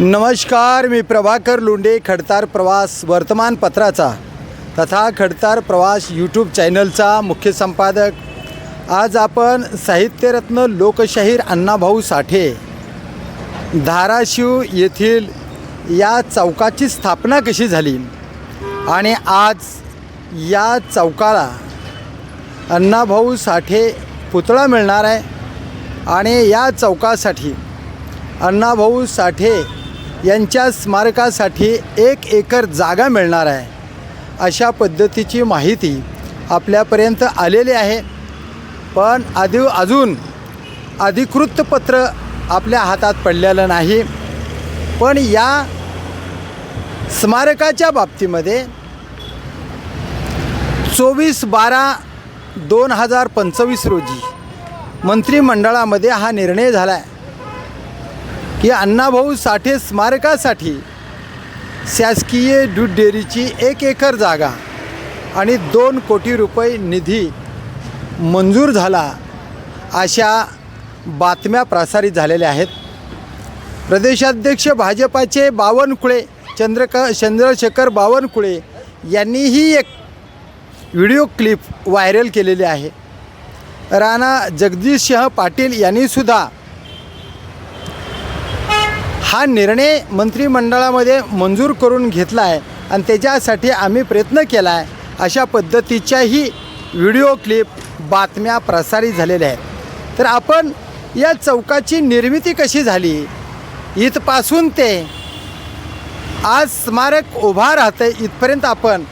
नमस्कार मी प्रभाकर लोंढे खडतार प्रवास वर्तमानपत्राचा तथा खडतार प्रवास यूट्यूब चॅनलचा मुख्य संपादक. आज आपण साहित्यरत्न लोकशाहीर अण्णाभाऊ साठे धाराशिव येथील या चौकाची स्थापना कशी झाली? आणि आज या चौकाला अण्णाभाऊ साठे पुतळा मिळणार आहे. आणि या चौकासाठी अण्णाभाऊ साठे यांच्या स्मारकासाठी एक एकर जागा मिळणार आहे. अशा पद्धतीची माहिती आपल्यापर्यंत आलेली आहे. पण आधी अजून अधिकृत पत्र आपल्या हातात पडलेलं नाही. पण या स्मारकाच्या बाबतीमध्ये चोवीस बारा दोन हजार पंचवीस रोजी मंत्रिमंडळामध्ये हा निर्णय झाला आहे ही अण्णाभाऊ साठे स्मारकासाठी शासकीय दूध डेअरीची एक एकर जागा आणि दोन कोटी रुपये निधी मंजूर झाला अशा बातम्या प्रसारित झालेल्या आहेत. प्रदेशाध्यक्ष भाजपाचे बावनकुळे चंद्रक चंद्रशेखर बावनकुळे यांनीही एक व्हिडिओ क्लिप व्हायरल केलेली आहे. राणा जगदीशसिंह पाटील यांनीसुद्धा हा निर्णय मंत्रिमंडळामध्ये मंजूर करून घेतला आहे आणि त्याच्यासाठी आम्ही प्रयत्न केला आहे अशा पद्धतीच्याही व्हिडिओ क्लिप बातम्या प्रसारित झालेल्या आहेत. तर आपण या चौकाची निर्मिती कशी झाली? इथपासून ते आज स्मारक उभा राहतं इथपर्यंत आपण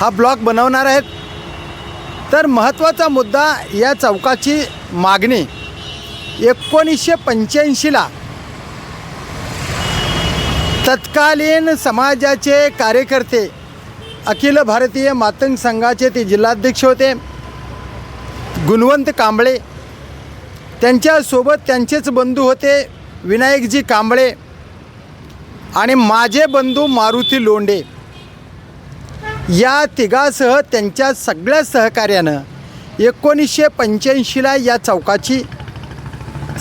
हा ब्लॉग बनवणार आहेत. तर महत्त्वाचा मुद्दा या चौकाची मागणी एकोणीसशे पंच्याऐंशीला तत्कालीन समाजाचे कार्यकर्ते अखिल भारतीय मातंग संघाचे ते जिल्हाध्यक्ष होते. गुणवंत कांबळे त्यांच्यासोबत त्यांचेच बंधू होते विनायकजी कांबळे आणि माझे बंधू मारुती लोंडे या तिघासह त्यांच्या सगळ्या सहकार्यानं एकोणीसशे पंच्याऐंशीला या चौकाची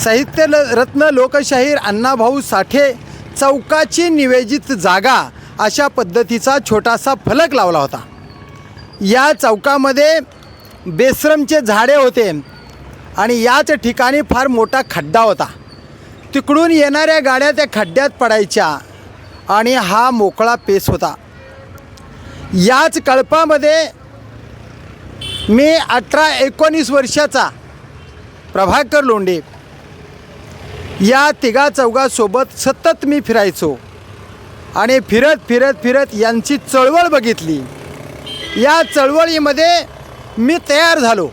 साहित्य ल रत्न लोकशाहीर अण्णाभाऊ साठे चौकाची निवेदित जागा अशा पद्धतीचा छोटासा फलक लावला होता. या चौकामध्ये बेसरमचे झाडे होते आणि याच ठिकाणी फार मोठा खड्डा होता. तिकडून येणाऱ्या गाड्या त्या खड्ड्यात पडायच्या आणि हा मोकळा पेस होता. याच कळपामध्ये मी अठरा एकोणीस वर्षाचा प्रभाकर लोंढे या तिघा चौघासोबत सतत मी फिरायचो. आणि फिरत फिरत फिरत यांची चळवळ बघितली. या चळवळीमध्ये मी तयार झालो.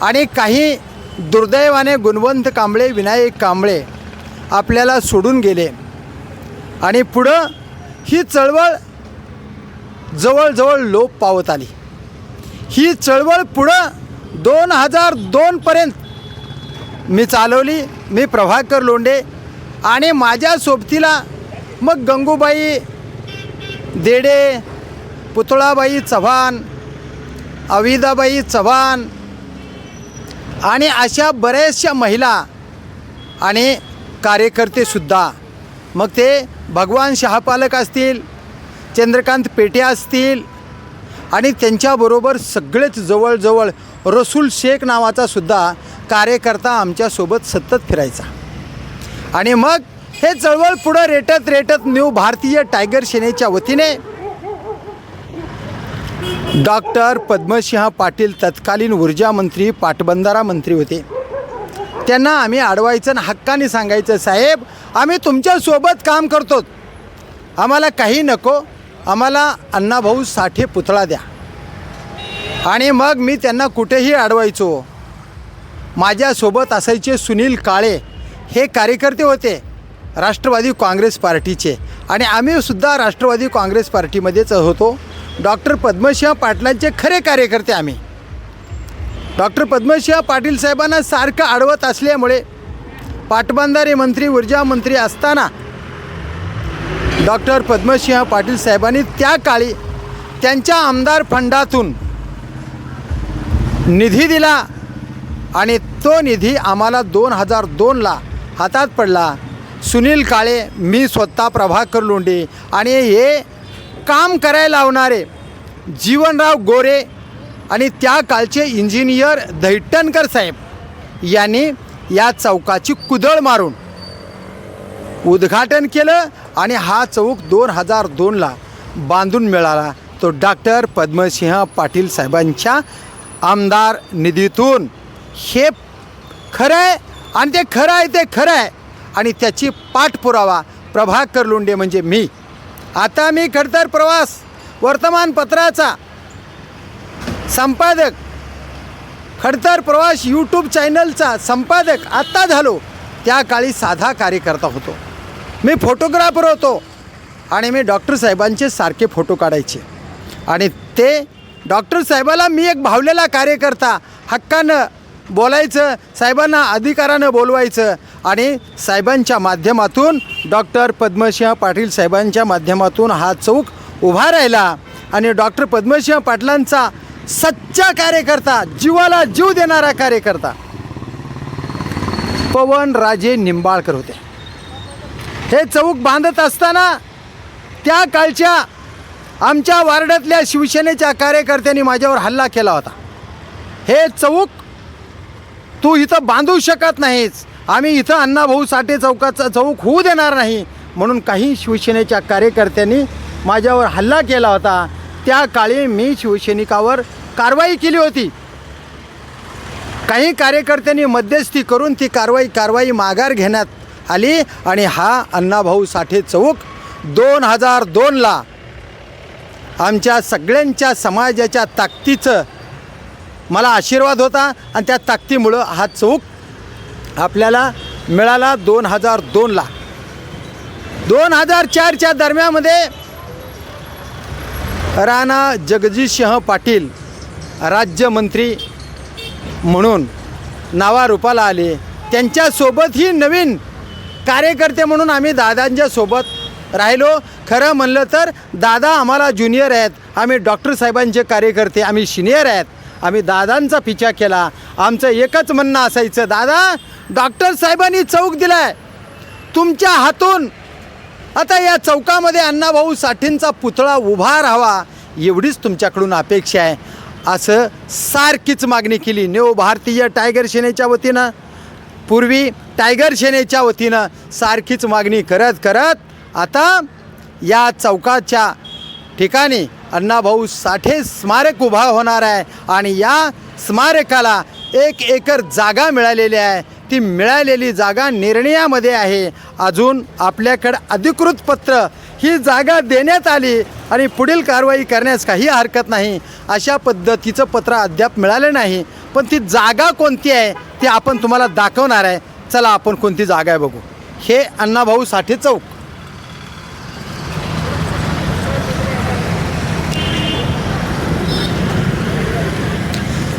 आणि काही दुर्दैवाने गुणवंत कांबळे विनायक कांबळे आपल्याला सोडून गेले. आणि पुढं ही चळवळ जवळजवळ लोप पावत आली. ही चळवळ पुढं दोन हजार दोनपर्यंत मी चालवली मी प्रभाकर लोंढे आणि माझ्या सोबतीला मग गंगूबाई देडे पुतळाबाई चव्हाण अविदाबाई चव्हाण आणि अशा बऱ्याचशा महिला आणि कार्यकर्तेसुद्धा मग ते भगवान शहापालक असतील चंद्रकांत पेटे असतील आणि त्यांच्याबरोबर सगळेच जवळजवळ रसूल शेख नावाचा सुद्धा कार्यकर्ता आमच्यासोबत सतत फिरायचा. आणि मग हे चळवळ पुढं रेटत रेटत न्यू भारतीय टायगर सेनेच्या वतीने डॉक्टर पद्मसिंह पाटील तत्कालीन ऊर्जा मंत्री पाटबंधारा मंत्री होते. त्यांना आम्ही अडवायचं आणि हक्काने सांगायचं साहेब आम्ही तुमच्यासोबत काम करतो. आम्हाला काही नको. आम्हाला अण्णाभाऊ साठे पुतळा द्या. आणि मग मी त्यांना कुठेही अडवायचो. माझ्यासोबत असायचे सुनील काळे. हे कार्यकर्ते होते. राष्ट्रवादी काँग्रेस पार्टीचे. आणि आम्हीसुद्धा राष्ट्रवादी काँग्रेस पार्टीमध्येच होतो. डॉक्टर पद्मसिंह पाटलांचे खरे कार्यकर्ते आम्ही. डॉक्टर पद्मसिंह पाटील साहेबांना सारखं अडवत असल्यामुळे पाटबंधारे मंत्री ऊर्जा मंत्री असताना डॉक्टर पद्मसिंह पाटील साहेबांनी त्या काळी त्यांच्या आमदार फंडातून निधी दिला. आणि तो निधी आम्हाला दोन हजार दोनला हातात पडला. सुनील काळे मी स्वतः प्रभाकर लोंढे आणि हे काम करायला लावणारे जीवनराव गोरे आणि त्या काळचे इंजिनियर दैटणकर साहेब यांनी या चौकाची कुदळ मारून उद्घाटन केलं आणि हा चौक दोन हजार दोनला बांधून मिळाला. तो डॉक्टर पद्मसिंह पाटील साहेबांच्या आमदार निधीतून. हे खरं आहे आणि ते खरं आहे ते खरं आहे आणि त्याची पाठपुरावा प्रभाकर लोंढे म्हणजे मी. आता मी खडतर प्रवास वर्तमानपत्राचा संपादक खडतर प्रवास यूट्यूब चॅनलचा संपादक आत्ता झालो. त्या काळी साधा कार्यकर्ता होतो. मी फोटोग्राफर होतो आणि मी डॉक्टर साहेबांचे सारखे फोटो काढायचे. आणि ते डॉक्टर साहेबाला मी एक भावलेला कार्यकर्ता हक्कानं बोलायचं साहेबांना अधिकारानं बोलवायचं आणि साहेबांच्या माध्यमातून डॉक्टर पद्मसिंह पाटील साहेबांच्या माध्यमातून हा चौक उभा राहिला आणि डॉक्टर पद्मसिंह पाटलांचा सच्चा कार्यकर्ता जीवाला जीव देणारा कार्यकर्ता पवन राजे निंबाळकर होते. हे चौक बांधत असताना त्या काळच्या आमच्या वार्डातल्या शिवसेनेच्या कार्यकर्त्यांनी माझ्यावर हल्ला केला होता. हे चौक तू इथं बांधू शकत नाहीस. आम्ही इथं अण्णाभाऊ साठे चौकाचा चौक होऊ देणार नाही. म्हणून काही शिवसेनेच्या कार्यकर्त्यांनी माझ्यावर हल्ला केला होता. त्या काळी मी शिवसैनिकावर कारवाई केली होती. काही कार्यकर्त्यांनी मध्यस्थी करून ती कारवाई कारवाई माघार घेण्यात आली आणि हा अण्णाभाऊ साठे चौक दोन हजार दोनला आमच्या सगळ्यांच्या समाजाच्या ताकदीचं मला आशीर्वाद होता आणि त्या ताकदीमुळं हा चौक आपल्याला मिळाला दोन हजार दोनला. दोन हजार चारच्या दरम्यामध्ये राणा जगजितसिंह पाटील राज्यमंत्री म्हणून नावारूपाला आले. त्यांच्यासोबतही नवीन कार्यकर्ते म्हणून आम्ही दादांच्या सोबत राहिलो. खरं म्हणलं तर दादा आम्हाला ज्युनियर आहेत. आम्ही डॉक्टर साहेबांचे कार्यकर्ते आम्ही सिनियर आहेत. आम्ही दादांचा पिछा केला. आमचं एकच म्हणणं असायचं दादा डॉक्टर साहेबांनी चौक दिलाय. तुमच्या हातून आता या चौकामध्ये अण्णाभाऊ साठेंचा पुतळा उभा राहावा एवढीच तुमच्याकडून अपेक्षा आहे. असं सारखीच मागणी केली. नेओ भारतीय टायगर सेनेच्या वतीनं पूर्वी टायगर सेनेच्या वतीनं सारखीच मागणी करत करत आता या चौकाच्या ठिकाणी अण्णाभाऊ साठे स्मारक उभा होणार आहे आणि या स्मारकाला एक एकर जागा मिळालेली आहे. ती मिळालेली जागा निर्णयामध्ये आहे. अजून आपल्याकडं अधिकृत पत्र ही जागा देण्यात आली आणि पुढील कारवाई करण्यास काही हरकत नाही. अशा पद्धतीचं पत्र अद्याप मिळालं नाही. पण ती जागा कोणती आहे ती आपण तुम्हाला दाखवणार आहे. चला आपण कोणती जागा आहे बघू. हे अण्णाभाऊ साठे चौक.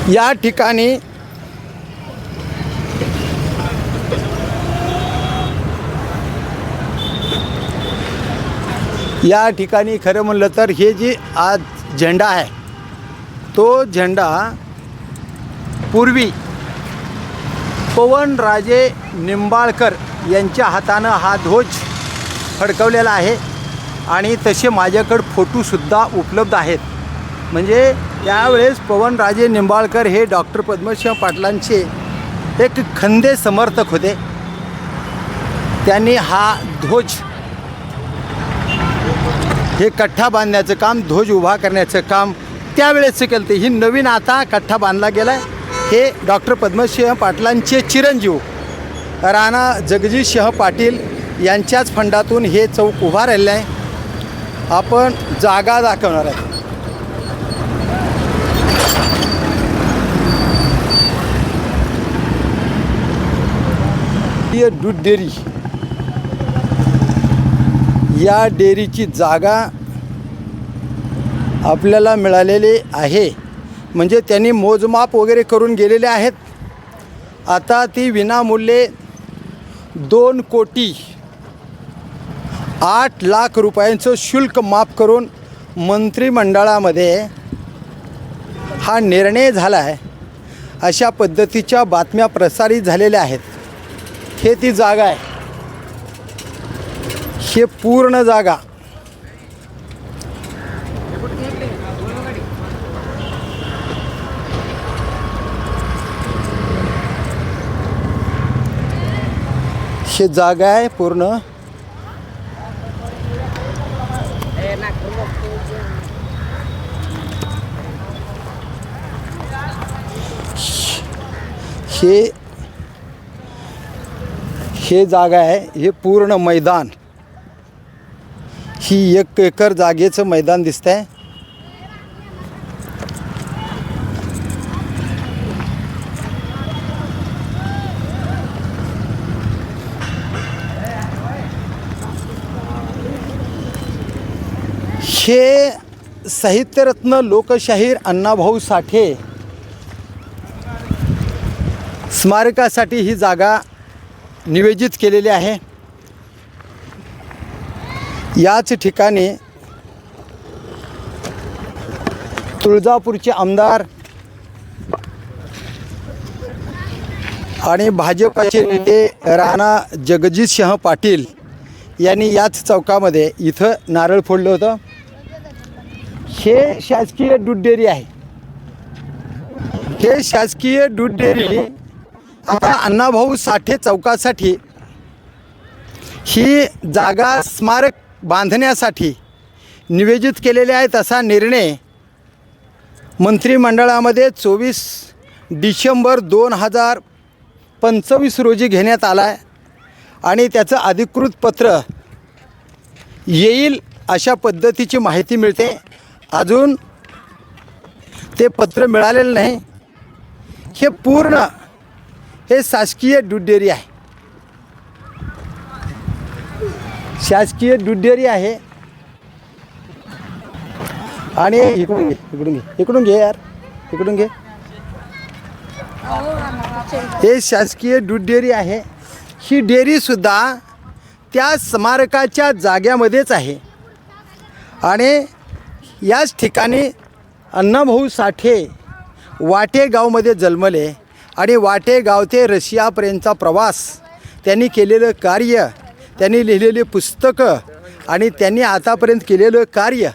या ठिकाणी या ठिकाणी खरं म्हणलं तर हे जे आज झेंडा आहे तो झेंडा पूर्वी पवनराजे निंबाळकर यांच्या हातानं हा ध्वज फडकवलेला आहे आणि तसे माझ्याकडं फोटोसुद्धा उपलब्ध आहेत. म्हणजे त्यावेळेस पवनराजे निंबाळकर हे डॉक्टर पद्मसिंह पाटलांचे एक खंदे समर्थक होते. त्यांनी हा ध्वज हे कठ्ठा बांधण्याचं काम ध्वज उभा करण्याचं काम त्यावेळेसचं केलं ते ही नवीन आता कठ्ठा बांधला गेला आहे हे डॉक्टर पद्मसिंह पाटलांचे चिरंजीव राणा जगजीतसिंह पाटील यांच्याच फंडातून हे चौक उभा राहिलं आहे. आपण जागा दाखवणार आहे भारतीय दूध डेअरी. या डेअरीची जागा आपल्याला मिळालेली आहे. म्हणजे त्यांनी मोजमाप वगैरे करून गेलेले आहेत. आता ती विनामूल्ये दोन कोटी आठ लाख रुपयांचं शुल्क माफ करून मंत्रिमंडळामध्ये हा निर्णय झाला आहे अशा पद्धतीच्या बातम्या प्रसारित झालेल्या आहेत. हे ती जागा आहे. हे पूर्ण जागा. हे जागा आहे पूर्ण. हे हे जागा आहे हे पूर्ण मैदान. ही एक एकर जागेचं मैदान दिसत आहे हे साहित्यरत्न लोकशाहीर अण्णाभाऊ साठे स्मारकासाठी ही जागा निवेदित केलेले आहे. याच ठिकाणी तुळजापूरचे आमदार आणि भाजपाचे नेते राणा जगजितसिंह पाटील यांनी याच चौकामध्ये इथं नारळ फोडलं होतं. हे शासकीय दूध डेअरी आहे. हे शासकीय दूध डेअरी आता अण्णाभाऊ साठे चौकासाठी ही जागा स्मारक बांधण्यासाठी निवेदित केलेले आहे तसा निर्णय मंत्रिमंडळामध्ये चोवीस डिसेंबर दोन हजार पंचवीस रोजी घेण्यात आला आहे. आणि त्याचं अधिकृत पत्र येईल अशा पद्धतीची माहिती मिळते. अजून ते पत्र मिळालेलं नाही. हे पूर्ण हे शासकीय दूध डेअरी आहे. शासकीय दूध डेअरी आहे. आणि इकडून घे इकडून घे इकडून घे यार इकडून घे. हे शासकीय दूध डेअरी आहे. ही डेअरीसुद्धा त्या स्मारकाच्या जाग्यामध्येच आहे. आणि याच ठिकाणी अण्णाभाऊ साठे वाटेगावमध्ये जन्मले. आणि वाटे गावते रशियापर्यंतचा प्रवास. त्यांनी केलेलं कार्य त्यांनी लिहिलेली पुस्तकं आणि त्यांनी आतापर्यंत केलेलं कार्य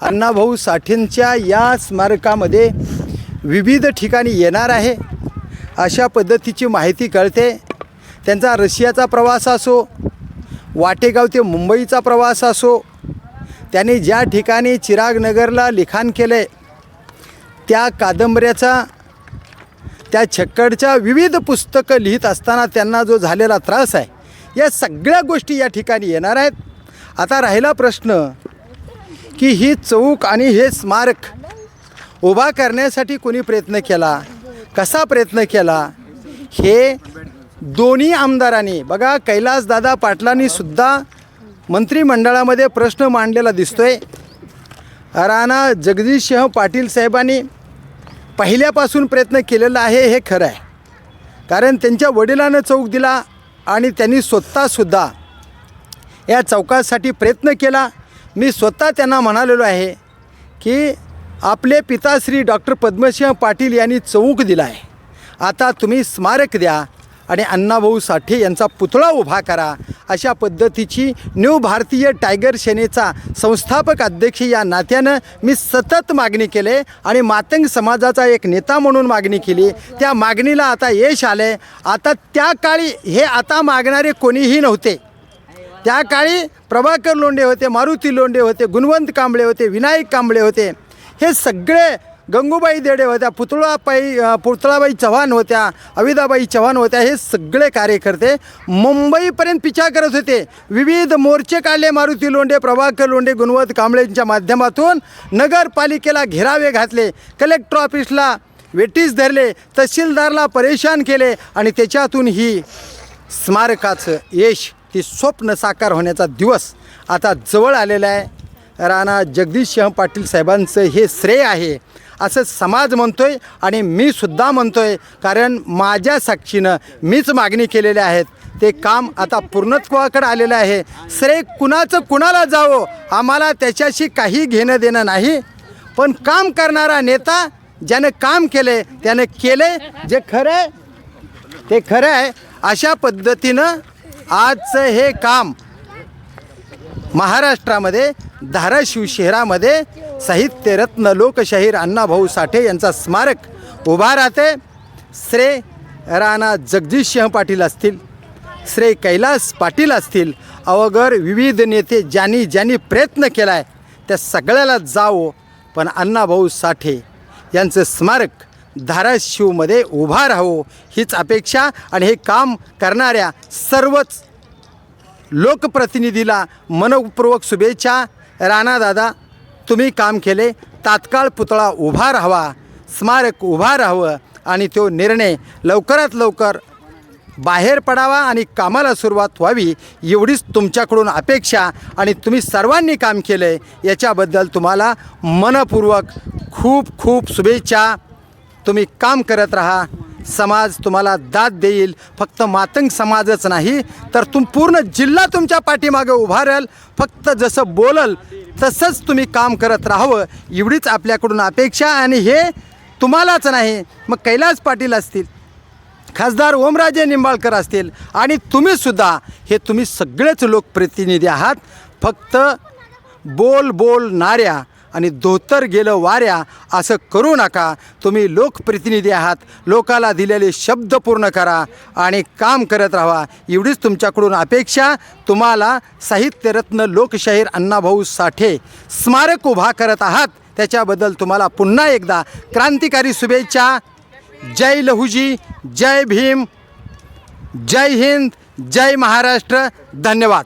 अण्णाभाऊ साठेंच्या या स्मारकामध्ये विविध ठिकाणी येणार आहे. अशा पद्धतीची माहिती कळते. त्यांचा रशियाचा प्रवास असो वाटेगाव ते मुंबईचा प्रवास असो त्यांनी ज्या ठिकाणी चिरागनगरला लिखाण केलं आहे त्या कादंबऱ्याचा त्या छक्कडच्या विविध पुस्तकं लिहित असताना त्यांना जो झालेला त्रास आहे या सगळ्या गोष्टी या ठिकाणी येणार आहेत. आता राहिला प्रश्न की ही चौक आणि हे स्मारक उभा करण्यासाठी कोणी प्रयत्न केला? कसा प्रयत्न केला? हे दोन्ही आमदारांनी बघा कैलासदादा पाटलांनी सुद्धा मंत्रिमंडळामध्ये प्रश्न मांडलेला दिसतोय. राणा जगदीशसिंह पाटील साहेबांनी पहिल्यापासून प्रयत्न केलेला आहे हे खरं आहे. कारण त्यांच्या वडिलानं चौक दिला आणि त्यांनी स्वतःसुद्धा या चौकासाठी प्रयत्न केला. मी स्वतः त्यांना म्हणालेलो आहे की आपले पिताश्री डॉक्टर पद्मसिंह पाटील यांनी चौक दिला आहे आता तुम्ही स्मारक द्या आणि अण्णाभाऊ साठे यांचा पुतळा उभा करा अशा पद्धतीची न्यू भारतीय टायगर सेनेचा संस्थापक अध्यक्ष या नात्यानं मी सतत मागणी केले आणि मातंग समाजाचा एक नेता म्हणून मागणी केली. त्या मागणीला आता यश आले आता त्या काळी हे आता मागणारे कोणीही नव्हते. त्या काळी प्रभाकर लोंढे होते मारुती लोंढे होते गुणवंत कांबळे होते विनायक कांबळे होते. हे सगळे गंगूबाई देडे होत्या पुतळाबाई पुतळाबाई चव्हाण होत्या अविदाबाई चव्हाण होत्या हे सगळे कार्यकर्ते मुंबईपर्यंत पिछा करत होते. विविध मोर्चे काढले मारुती लोंढे प्रभाकर लोंढे गुणवंत कांबळेंच्या माध्यमातून नगरपालिकेला घेरावे घातले. कलेक्टर ऑफिसला वेटीस धरले तहसीलदारला परेशान केले आणि त्याच्यातून ही स्मारकाचं यश ती स्वप्न साकार होण्याचा दिवस आता जवळ आलेला आहे. राणा जगदीशसिंह पाटील साहेबांचं हे श्रेय आहे. असं समाज म्हणतो आहे आणि मी सुद्धा आहे कारण माझ्या साक्षीनं मीच मागणी केलेल्या आहेत. ते काम आता पूर्णत्वाकडे आलेलं आहे? श्रेय कुणाचं कुणाला जावं? आम्हाला त्याच्याशी काही घेणं देणं नाही. पण काम करणारा नेता ज्यानं काम केले त्यानं केले जे खरं आहे ते खरं आहे. अशा पद्धतीनं आजचं हे काम महाराष्ट्रामध्ये धाराशिव शहरामध्ये साहित्यरत्न लोकशाहीर अण्णाभाऊ साठे यांचा स्मारक उभा राहते. श्रे राणा जगदीशसिंह पाटील असतील श्री कैलास पाटील असतील अवघर विविध नेते ज्यांनी ज्यांनी प्रयत्न केला आहे त्या सगळ्याला जावो. पण अण्णाभाऊ साठे यांचं स्मारक धाराशिवमध्ये उभा राहावं हीच अपेक्षा आणि हे काम करणाऱ्या सर्वच लोकप्रतिनिधीला मनपूर्वक शुभेच्छा. राणादादा तुम्ही काम केले. तात्काळ पुतळा उभा राहावा स्मारक उभा राहावं आणि तो निर्णय लवकरात लवकर बाहेर पडावा आणि कामाला सुरुवात व्हावी एवढीच तुमच्याकडून अपेक्षा आणि तुम्ही सर्वांनी काम केलं. आहे याच्याबद्दल तुम्हाला मनपूर्वक खूप खूप शुभेच्छा. तुम्ही काम करत राहा. समाज तुम्हाला दाद देईल. फक्त मातंग समाजच नाही तर तुम पूर्ण जिल्हा तुमच्या पाठीमागे उभा राहाल. फक्त जसं बोलल तसंच तुम्ही काम करत राहावं. एवढीच आपल्याकडून अपेक्षा आणि हे तुम्हालाच नाही मग कैलास पाटील असतील खासदार ओमराजे निंबाळकर असतील आणि तुम्हीसुद्धा हे तुम्ही सगळेच लोकप्रतिनिधी आहात. फक्त बोल बोलणाऱ्या आणि धोतर गेलं वाऱ्या असं करू नका. तुम्ही लोकप्रतिनिधी आहात. लोकाला दिलेले शब्द पूर्ण करा आणि काम करत राहा. एवढीच तुमच्याकडून अपेक्षा. तुम्हाला साहित्यरत्न लोकशाहीर अण्णाभाऊ साठे स्मारक उभा करत आहात. त्याच्याबद्दल तुम्हाला पुन्हा एकदा क्रांतिकारी शुभेच्छा. जय लहुजी जय भीम जय हिंद जय महाराष्ट्र. धन्यवाद.